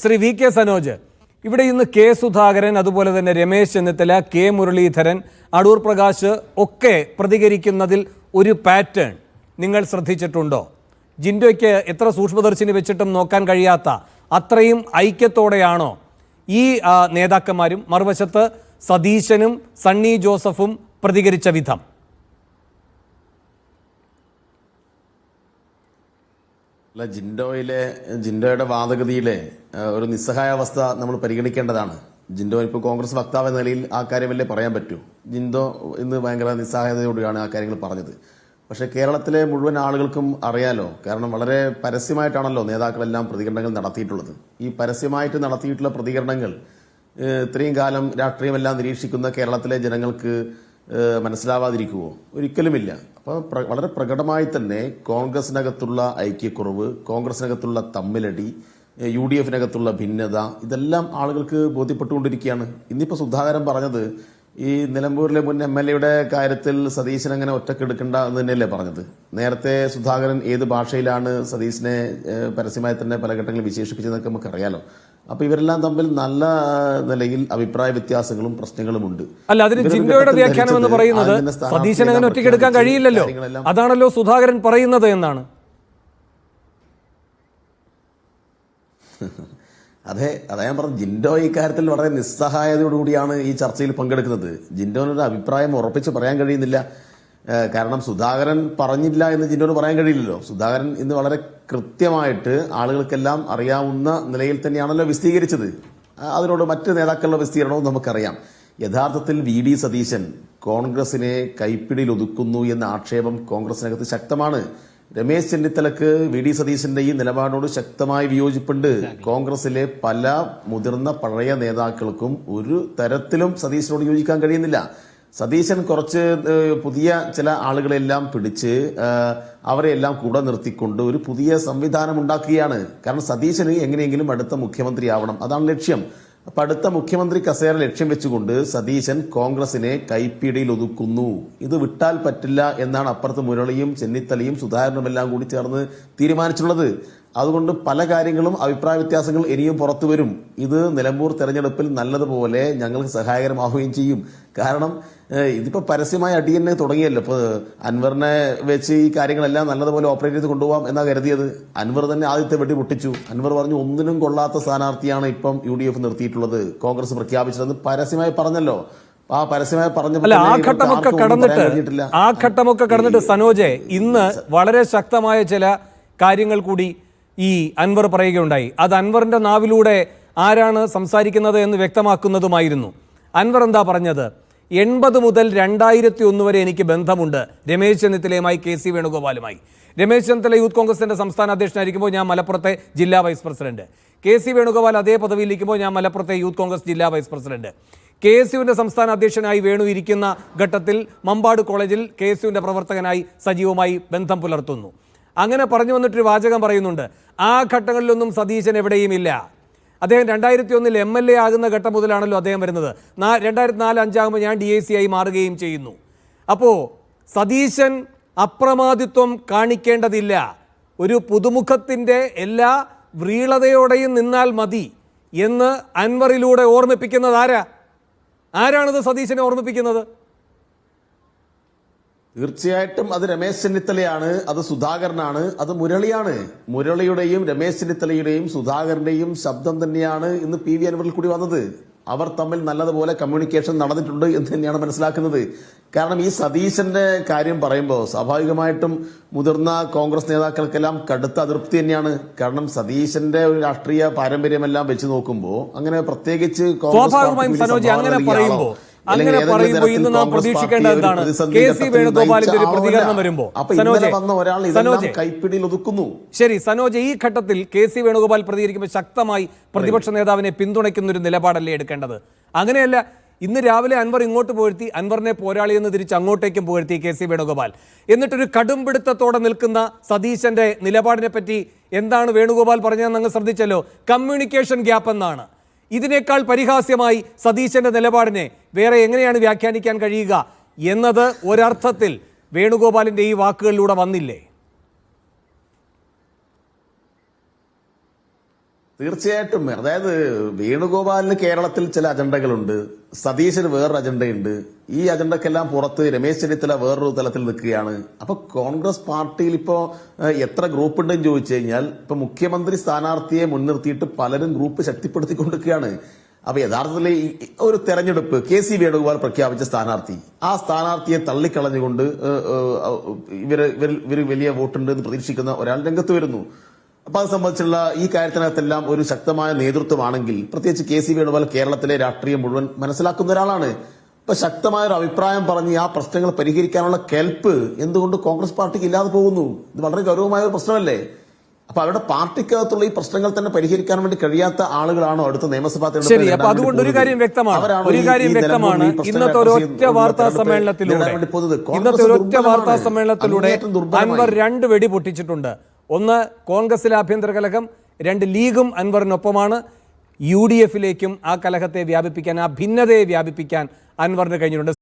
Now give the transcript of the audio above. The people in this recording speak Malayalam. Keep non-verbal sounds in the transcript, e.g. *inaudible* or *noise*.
ശ്രീ വി കെ സനോജ് ഇവിടെ ഇന്ന് കെ സുധാകരൻ അതുപോലെ തന്നെ രമേശ് ചെന്നിത്തല കെ മുരളീധരൻ അടൂർ പ്രകാശ് ഒക്കെ പ്രതികരിക്കുന്നതിൽ ഒരു പാറ്റേൺ നിങ്ങൾ ശ്രദ്ധിച്ചിട്ടുണ്ടോ? ജിൻഡോയ്ക്ക് എത്ര സൂക്ഷ്മദർശിനി വെച്ചിട്ടും നോക്കാൻ കഴിയാത്ത അത്രയും ഐക്യത്തോടെയാണോ ഈ നേതാക്കന്മാരും? മറുവശത്ത് സതീശനും സണ്ണി ജോസഫും പ്രതികരിച്ച വിധം. അല്ല ജിൻഡോയിലെ ജിൻഡോയുടെ വാദഗതിയിലെ ഒരു നിസ്സഹായ അവസ്ഥ നമ്മൾ പരിഗണിക്കേണ്ടതാണ്. ജിൻഡോ ഇപ്പോൾ കോൺഗ്രസ് വക്താവ് എന്ന നിലയിൽ ആ കാര്യമല്ലേ പറയാൻ പറ്റൂ? ജിൻഡോ ഇന്ന് ഭയങ്കര നിസ്സഹായതയോടെയാണ് ആ കാര്യങ്ങൾ പറഞ്ഞത്. പക്ഷേ കേരളത്തിലെ മുഴുവൻ ആളുകൾക്കും അറിയാലോ കാരണം വളരെ പരസ്യമായിട്ടാണല്ലോ നേതാക്കളെല്ലാം പ്രതികരണങ്ങൾ നടത്തിയിട്ടുള്ളത്. ഈ പരസ്യമായിട്ട് നടത്തിയിട്ടുള്ള പ്രതികരണങ്ങൾ ഇത്രയും കാലം രാഷ്ട്രീയമെല്ലാം നിരീക്ഷിക്കുന്ന കേരളത്തിലെ ജനങ്ങൾക്ക് മനസ്സിലാവാതിരിക്കുമോ ഒരിക്കലുമില്ല. അപ്പോൾ വളരെ പ്രകടമായി തന്നെ കോൺഗ്രസിനകത്തുള്ള ഐക്യക്കുറവ് കോൺഗ്രസിനകത്തുള്ള തമ്മിലടി യു ഡി എഫിനകത്തുള്ള ഭിന്നത ഇതെല്ലാം ആളുകൾക്ക് ബോധ്യപ്പെട്ടുകൊണ്ടിരിക്കുകയാണ്. ഇന്നിപ്പോൾ സുധാകരൻ പറഞ്ഞത് ഈ നിലമ്പൂരിലെ മുൻ എം എൽ എയുടെ കാര്യത്തിൽ സതീശൻ അങ്ങനെ ഒറ്റക്കെടുക്കണ്ട എന്ന് തന്നെയല്ലേ പറഞ്ഞത്? നേരത്തെ സുധാകരൻ ഏത് ഭാഷയിലാണ് സതീശിനെ പരസ്യമായി തന്നെ പല ഘട്ടങ്ങളിൽ വിശേഷിപ്പിച്ചതെന്നൊക്കെ നമുക്കറിയാലോ. അപ്പൊ ഇവരെല്ലാം തമ്മിൽ നല്ല നിലയിൽ അഭിപ്രായ വ്യത്യാസങ്ങളും പ്രശ്നങ്ങളും ഉണ്ട്. അല്ല അതിന് ജിൻഡോയുടെ വ്യാഖ്യാനം എന്ന് പറയുന്നത് സതീശൻ അങ്ങനെ ഒറ്റയ്ക്കെടുക്കാൻ കഴിയില്ലല്ലോ. അതാണല്ലോ സുധാകരൻ പറയുന്നത് എന്നാണ്. *laughs* അതെ അതാ ഞാൻ പറഞ്ഞു ജിൻഡോ ഈ കാര്യത്തിൽ വളരെ നിസ്സഹായതയോടുകൂടിയാണ് ഈ ചർച്ചയിൽ പങ്കെടുക്കുന്നത്. ജിൻഡോനൊരു അഭിപ്രായം ഉറപ്പിച്ച് പറയാൻ കഴിയുന്നില്ല. കാരണം സുധാകരൻ പറഞ്ഞില്ല എന്ന് ജിന്നോട് പറയാൻ കഴിയില്ലല്ലോ. സുധാകരൻ ഇന്ന് വളരെ കൃത്യമായിട്ട് ആളുകൾക്കെല്ലാം അറിയാവുന്ന നിലയിൽ തന്നെയാണല്ലോ വിശദീകരിച്ചത് അതിനോട് മറ്റ് നേതാക്കളുടെ വിസ്തീർണവും നമുക്കറിയാം. യഥാർത്ഥത്തിൽ വി ഡി സതീശൻ കോൺഗ്രസിനെ കൈപ്പിടിയിൽ ഒതുക്കുന്നു എന്ന ആക്ഷേപം കോൺഗ്രസിനകത്ത് ശക്തമാണ്. രമേശ് ചെന്നിത്തലക്ക് വി ഡി സതീശന്റെ ഈ നിലപാടോട് ശക്തമായി വിയോജിപ്പുണ്ട്. കോൺഗ്രസിലെ പല മുതിർന്ന പഴയ നേതാക്കൾക്കും ഒരു തരത്തിലും സതീശനോട് യോജിക്കാൻ കഴിയുന്നില്ല. സതീശൻ കുറച്ച് പുതിയ ചില ആളുകളെല്ലാം പിടിച്ച് അവരെ എല്ലാം കൂടെ നിർത്തിക്കൊണ്ട് ഒരു പുതിയ സംവിധാനം ഉണ്ടാക്കുകയാണ് കാരണം സതീശന് എങ്ങനെയെങ്കിലും അടുത്ത മുഖ്യമന്ത്രിയാവണം. അതാണ് ലക്ഷ്യം. അപ്പൊ അടുത്ത മുഖ്യമന്ത്രി കസേര ലക്ഷ്യം വെച്ചുകൊണ്ട് സതീശൻ കോൺഗ്രസിനെ കൈപ്പിടിയിൽ ഒതുക്കുന്നു ഇത് വിട്ടാൽ പറ്റില്ല എന്നാണ് അപ്പുറത്ത് മുരളിയും ചെന്നിത്തലയും സുധാകരനും എല്ലാം കൂടി ചേർന്ന് തീരുമാനിച്ചിട്ടുള്ളത്. അതുകൊണ്ട് പല കാര്യങ്ങളും അഭിപ്രായ വ്യത്യാസങ്ങൾ ഇനിയും പുറത്തു വരും. ഇത് നിലമ്പൂർ തെരഞ്ഞെടുപ്പിൽ നല്ലതുപോലെ ഞങ്ങൾക്ക് സഹായകരമാവുകയും ചെയ്യും. കാരണം ഇതിപ്പോൾ ഇതിപ്പോ പരസ്യമായ അടി തന്നെ തുടങ്ങിയല്ലോ. ഇപ്പൊ അൻവറിനെ വെച്ച് ഈ കാര്യങ്ങളെല്ലാം നല്ലതുപോലെ ഓപ്പറേറ്റ് ചെയ്ത് കൊണ്ടുപോകാം എന്നാ കരുതിയത്. അൻവർ തന്നെ ആദ്യത്തെ വെടി പൊട്ടിച്ചു. അൻവർ പറഞ്ഞു ഒന്നിനും കൊള്ളാത്ത സ്ഥാനാർത്ഥിയാണ് ഇപ്പം യു ഡി എഫ് നിർത്തിയിട്ടുള്ളത്. കോൺഗ്രസ് പ്രഖ്യാപിച്ചതെന്ന് പരസ്യമായി പറഞ്ഞല്ലോ. ആ പരസ്യമായി പറഞ്ഞ ആ ഘട്ടമൊക്കെ കടന്നിട്ട് ആ ഘട്ടമൊക്കെ കടന്നിട്ട് സനോജെ ഇന്ന് വളരെ ശക്തമായ ചില കാര്യങ്ങൾ കൂടി ഈ അൻവർ പറയുകയുണ്ടായി. അത് അൻവറിന്റെ നാവിലൂടെ ആരാണ് സംസാരിക്കുന്നത് എന്ന് വ്യക്തമാക്കുന്നതുമായിരുന്നു. അൻവർ എന്താ പറഞ്ഞത്? എൺപത് മുതൽ രണ്ടായിരത്തി ഒന്ന് വരെ എനിക്ക് ബന്ധമുണ്ട്. രമേശ് ചെന്നിത്തലയുമായി കെ സി വേണുഗോപാലുമായി. രമേശ് ചെന്നിത്തല യൂത്ത് കോൺഗ്രസിന്റെ സംസ്ഥാന അധ്യക്ഷനായിരിക്കുമ്പോൾ ഞാൻ മലപ്പുറത്തെ ജില്ലാ vice president. K C Venugopal അതേ പദവിയിലിരിക്കുമ്പോൾ ഞാൻ മലപ്പുറത്തെ യൂത്ത് കോൺഗ്രസ് ജില്ലാ വൈസ് പ്രസിഡന്റ്. കെ എസ് യുവിന്റെ സംസ്ഥാന അധ്യക്ഷനായി വേണു ഇരിക്കുന്ന ഘട്ടത്തിൽ മമ്പാട് കോളേജിൽ കെ എസ് യുവിന്റെ പ്രവർത്തകനായി സജീവമായി ബന്ധം പുലർത്തുന്നു. അങ്ങനെ പറഞ്ഞു വന്നിട്ടൊരു വാചകം പറയുന്നുണ്ട്. ആ ഘട്ടങ്ങളിലൊന്നും സതീശൻ എവിടെയും ഇല്ല അദ്ദേഹം രണ്ടായിരത്തി ഒന്നിൽ എം എൽ എ ആകുന്ന ഘട്ടം മുതലാണല്ലോ അദ്ദേഹം വരുന്നത്. നാ രണ്ടായിരത്തി നാല് അഞ്ചാകുമ്പോൾ ഞാൻ ഡി ഐ സി ആയി മാറുകയും ചെയ്യുന്നു. അപ്പോൾ സതീശൻ അപ്രമാദിത്വം കാണിക്കേണ്ടതില്ല. ഒരു പുതുമുഖത്തിന്റെ എല്ലാ വ്രീളതയോടെയും നിന്നാൽ മതി എന്ന് അൻവറിലൂടെ ഓർമ്മിപ്പിക്കുന്നത് ആരാ? ആരാണിത് സതീശനെ ഓർമ്മിപ്പിക്കുന്നത്? തീർച്ചയായിട്ടും അത് രമേശ് ചെന്നിത്തലയാണ് അത് സുധാകരനാണ് അത് മുരളിയാണ്. മുരളിയുടെയും രമേശ് ചെന്നിത്തലയുടെയും സുധാകരന്റെയും ശബ്ദം തന്നെയാണ് ഇന്ന് പി വി അൻവറിൽ കൂടി വന്നത്. അവർ തമ്മിൽ നല്ലതുപോലെ കമ്മ്യൂണിക്കേഷൻ നടന്നിട്ടുണ്ട് എന്ന് തന്നെയാണ് മനസ്സിലാക്കുന്നത്. കാരണം ഈ സതീശന്റെ കാര്യം പറയുമ്പോൾ സ്വാഭാവികമായിട്ടും മുതിർന്ന കോൺഗ്രസ് നേതാക്കൾക്കെല്ലാം കടുത്ത അതൃപ്തി തന്നെയാണ്. കാരണം സതീശന്റെ ഒരു രാഷ്ട്രീയ പാരമ്പര്യമെല്ലാം വെച്ച് നോക്കുമ്പോൾ അങ്ങനെ പ്രത്യേകിച്ച് കോൺഗ്രസ് അങ്ങനെ പറയുമ്പോൾ ഇന്ന് നാം പ്രതീക്ഷിക്കേണ്ട എന്താണ്? കെ സി വേണുഗോപാലിന്റെ ഒരു പ്രതികരണം വരുമ്പോ സനോജ് സനോജെ. കൈപ്പിടിയിൽ ഒതുക്കുന്നു. ശരി സനോജ് ഈ ഘട്ടത്തിൽ കെ സി വേണുഗോപാൽ പ്രതികരിക്കുമ്പോൾ ശക്തമായി പ്രതിപക്ഷ നേതാവിനെ പിന്തുണയ്ക്കുന്ന ഒരു നിലപാടല്ലേ എടുക്കേണ്ടത്? അങ്ങനെയല്ല ഇന്ന് രാവിലെ അൻവർ ഇങ്ങോട്ട് പുകഴ്ത്തി അൻവറിനെ പോരാളി എന്ന് തിരിച്ച് അങ്ങോട്ടേക്കും പുകഴ്ത്തി കെ സി വേണുഗോപാൽ. എന്നിട്ടൊരു കടുംപിടുത്തത്തോടെ നിൽക്കുന്ന സതീശന്റെ നിലപാടിനെ പറ്റി എന്താണ് വേണുഗോപാൽ പറഞ്ഞതെന്ന് അങ്ങ് ശ്രദ്ധിച്ചല്ലോ? കമ്മ്യൂണിക്കേഷൻ ഗ്യാപ്പ് എന്നാണ് ഇതിനേക്കാൾ പരിഹാസ്യമായി സതീശന്റെ നിലപാടിനെ വേറെ എങ്ങനെയാണ് വ്യാഖ്യാനിക്കാൻ കഴിയുക എന്നത് ഒരർത്ഥത്തിൽ വേണുഗോപാലിന്റെ ഈ വാക്കുകളിലൂടെ വന്നില്ലേ? തീർച്ചയായിട്ടും. അതായത് വേണുഗോപാലിന് കേരളത്തിൽ ചില അജണ്ടകളുണ്ട്. സതീശന് വേറൊരു അജണ്ടയുണ്ട്. ഈ അജണ്ടക്കെല്ലാം പുറത്ത് രമേശ് ചെന്നിത്തല വേറൊരു തലത്തിൽ നിൽക്കുകയാണ്. അപ്പൊ കോൺഗ്രസ് പാർട്ടിയിൽ ഇപ്പോ എത്ര ഗ്രൂപ്പ് ഉണ്ടെന്ന് ചോദിച്ചു കഴിഞ്ഞാൽ ഇപ്പൊ മുഖ്യമന്ത്രി സ്ഥാനാർത്ഥിയെ മുൻനിർത്തിയിട്ട് പലരും ഗ്രൂപ്പ് ശക്തിപ്പെടുത്തിക്കൊണ്ടിരിക്കുകയാണ്. അപ്പൊ യഥാർത്ഥത്തിൽ ഒരു തെരഞ്ഞെടുപ്പ് കെ സി വേണുഗോപാൽ പ്രഖ്യാപിച്ച സ്ഥാനാർത്ഥി. ആ സ്ഥാനാർത്ഥിയെ തള്ളിക്കളഞ്ഞുകൊണ്ട് ഇവർ ഇവർ വലിയ വോട്ടുണ്ട് എന്ന് പ്രതീക്ഷിക്കുന്ന ഒരാൾ രംഗത്ത് വരുന്നു. അപ്പൊ അത് സംബന്ധിച്ചുള്ള ഈ കാര്യത്തിനകത്തെല്ലാം ഒരു ശക്തമായ നേതൃത്വമാണെങ്കിൽ പ്രത്യേകിച്ച് കെ സി വേണുപോലെ കേരളത്തിലെ രാഷ്ട്രീയം മുഴുവൻ മനസ്സിലാക്കുന്ന ഒരാളാണ്. ഇപ്പൊ ശക്തമായ ഒരു അഭിപ്രായം പറഞ്ഞ് ആ പ്രശ്നങ്ങൾ പരിഹരിക്കാനുള്ള കെൽപ്പ് എന്തുകൊണ്ട് കോൺഗ്രസ് പാർട്ടിക്ക് ഇല്ലാതെ പോകുന്നു? ഇത് വളരെ ഗൗരവമായ ഒരു പ്രശ്നമല്ലേ? അപ്പൊ അവരുടെ പാർട്ടിക്കകത്തുള്ള ഈ പ്രശ്നങ്ങൾ തന്നെ പരിഹരിക്കാൻ വേണ്ടി കഴിയാത്ത ആളുകളാണോ അടുത്ത നിയമസഭാ തെരഞ്ഞെടുപ്പിൽ ശരി അപ്പൊ അതുകൊണ്ട് ഒരു കാര്യം വ്യക്തമാണ്. ഒരു കാര്യം വ്യക്തമാണ്. ഇന്നത്തെ ഒരു അഡ്രസ് ഒറ്റ ചെയ്യുന്ന വാർത്താ തെരഞ്ഞെടുപ്പ് സമ്മേളനത്തിലൂടെ ഇന്നത്തെ ഒരൊറ്റ വാർത്താ സമ്മേളനത്തിലൂടെ. അൻവർ രണ്ട് വെടി പൊട്ടിച്ചിട്ടുണ്ട്. ഒന്ന് കോൺഗ്രസിലെ ആഭ്യന്തര കലഹം രണ്ട് ലീഗും അൻവറിനൊപ്പമാണ്. യു ഡി എഫിലേക്കും ആ കലഹത്തെ വ്യാപിപ്പിക്കാൻ ആ ഭിന്നതയെ വ്യാപിപ്പിക്കാൻ അൻവറിന് കഴിഞ്ഞിട്ടുണ്ട്.